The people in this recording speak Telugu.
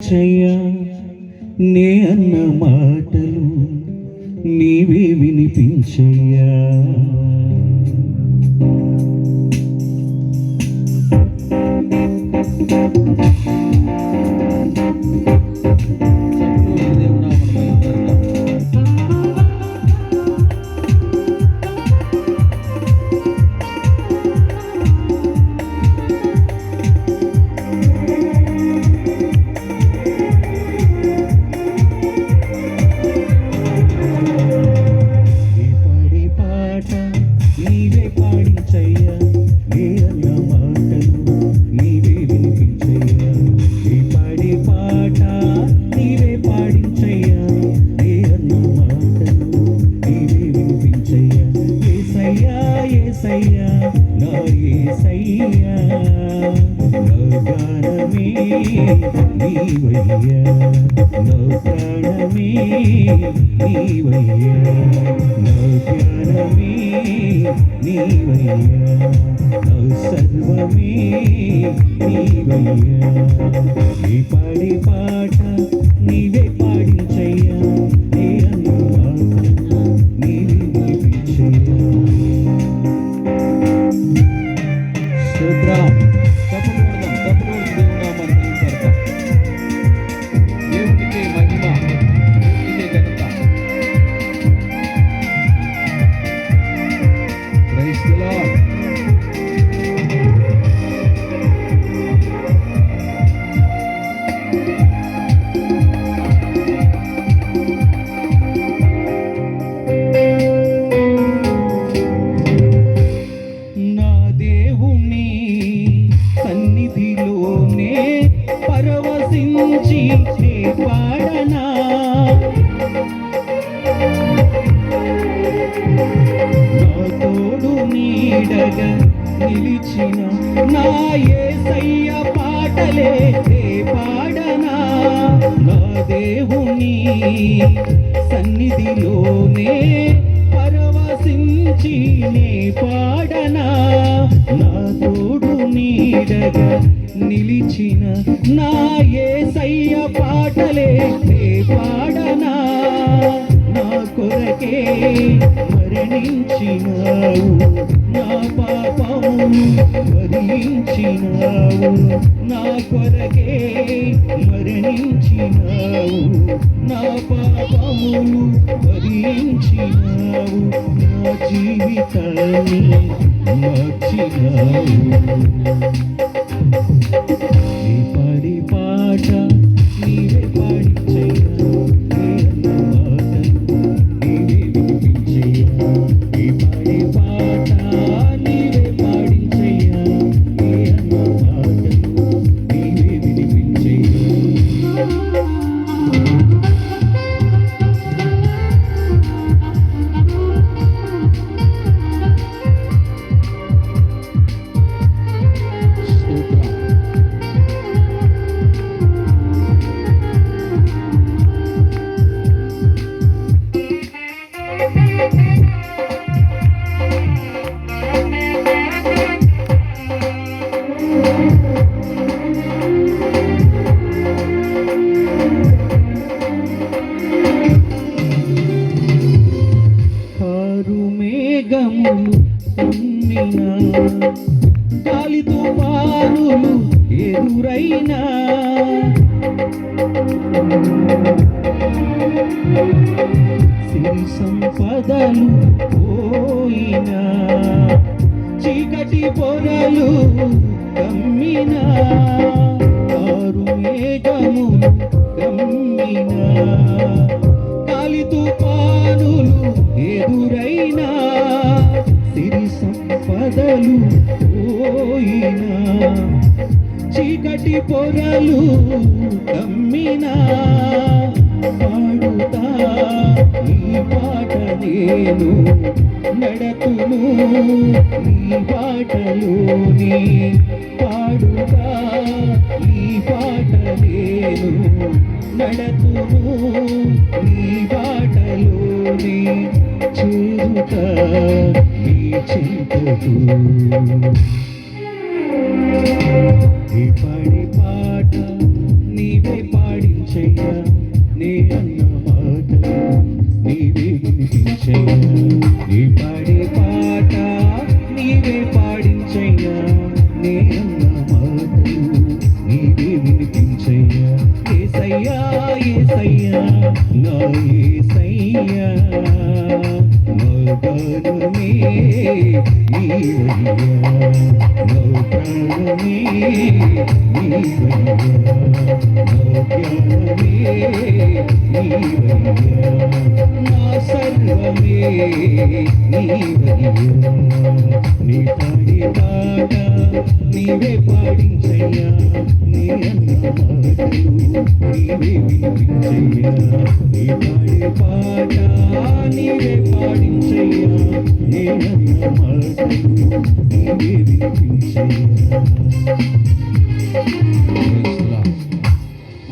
చెయ్య నే అన్న మాటలు నీవే వినిపించయ్యా. నా నీవయ్యా నా నీవయ్యా నా నీవయ్యా నా సర్వమే నీవయ్యా నీ పాడి పాట నీవే నీడగా నిలిచిన నా ఏసయ్య పాటలే నే పాడనా? నా దేవుని సన్నిధిలోనే పరవశించి నే పాడనా? నా తోడు నీడగా నిలిచిన నా ఏసయ్య పాటలే నే పాడనా? కొరకే మరణించినావు. నా పాపము మరణించినావు. నా కొరకే మరణించినావు. నా పాపమును భరించినావు నా జీవితాన్ని మార్చినావు. ఎదురైనా సిరి సంపదలు పోయినా చీకటి పొరలు కమ్మినా కారు మేఘములు కమ్మినా కాలి తుఫానులు ఎదురైనా సిరి సంపదలు పొరలు కమ్మినా పాడుతా నీ పాట నేను నడతును నీ పాటలోని పాడుతా నీ పాట నేను నడతును నీ పాటలోని చేరుతా నీ చింతకు ఈ పాడి పాట నీవే పాడి నే అన్న మాట నీవే వినిపించయ్యా. నీ పాడి ఏసయ్యా ఏసయ్యా నా ఏసయ్యా నా గానమే నా సర్వమే నీవయ్యా నీ నీవే పాడించయ్యా నీ అన్న నీవే వినిపించయ్యా నీ పాడే పాట నీవే పాడించయ్యా నీ అన్న నీవే వినిపించయ్యా.